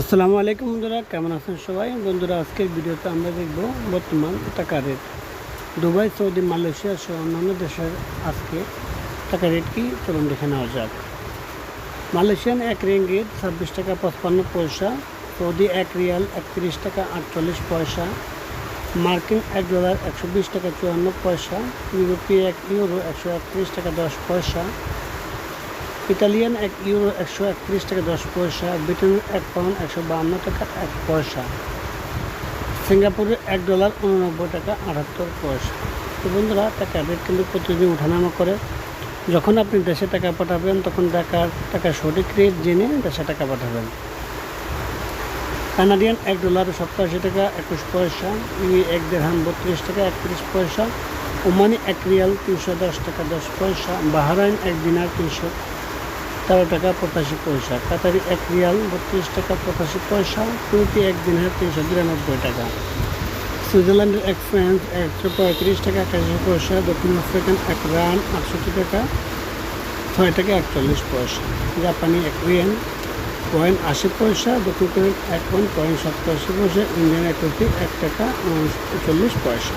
আসসালামু আলাইকুম বন্ধুরা, কেমন আছেন সবাই? বন্ধুরা, আজকের ভিডিওতে আমরা দেখব বর্তমান টাকা রেট। দুবাই, সৌদি, মালয়েশিয়া সহ অন্যান্য দেশের আজকে টাকা রেট কি চলুন দেখে নেওয়া যাক। মালয়েশিয়ান এক রিঙ্গিত ছাব্বিশ টাকা পঁচপান্ন পয়সা, সৌদি এক রিয়াল একত্রিশ টাকা আটচল্লিশ পয়সা, মার্কিন এক ডলার একশো বিশ টাকা চুয়ান্ন পয়সা, ইউরোপীয় এক ইউরো একশো একত্রিশ টাকা দশ পয়সা ইতালিয়ান এক ইউরো একশো একত্রিশ টাকা দশ পয়সা ব্রিটেনের এক পাউন্ড একশো বাহান্ন টাকা এক পয়সা। সিঙ্গাপুরের এক ডলার উননব্বই টাকা আটাত্তর পয়সা। তো বন্ধুরা টাকা রেট কিন্তু প্রতিদিন ওঠানামা করে। যখন আপনি দেশে টাকা পাঠাবেন, তখন টাকার টাকা সঠিক রেট জেনে দেশে টাকা পাঠাবেন। কানাডিয়ান এক ডলার সপ্তাশি টাকা একুশ পয়সা ইউই এক দেড়হাম বত্রিশ টাকা একত্রিশ পয়সা, ওমানি এক রিয়াল তিনশো দশ টাকা দশ পয়সা, বাহারাইন এক দিনার তিনশো তেরো টাকা পঁচাশি পয়সা। কাতারি এক রিয়াল বত্রিশ টাকা পঁচাশি পয়সা, তুর্কি এক দিনের তিনশো বিরানব্বই টাকা। সুইজারল্যান্ডের এক ফ্রান্স একশো পঁয়ত্রিশ টাকা একাশি পয়সা, দক্ষিণ আফ্রিকান এক রান আটষট্টি টাকা ছয় টাকা একচল্লিশ পয়সা। জাপানি এক রিয়েন পয়েন্ট আশি পয়সা, দক্ষিণ কোরিয়ান এক পয়েন্ট পয়েন্ট সপ্তাশি পয়সা, ইন্ডিয়ান এক রুপি এক টাকা উনচল্লিশ পয়সা।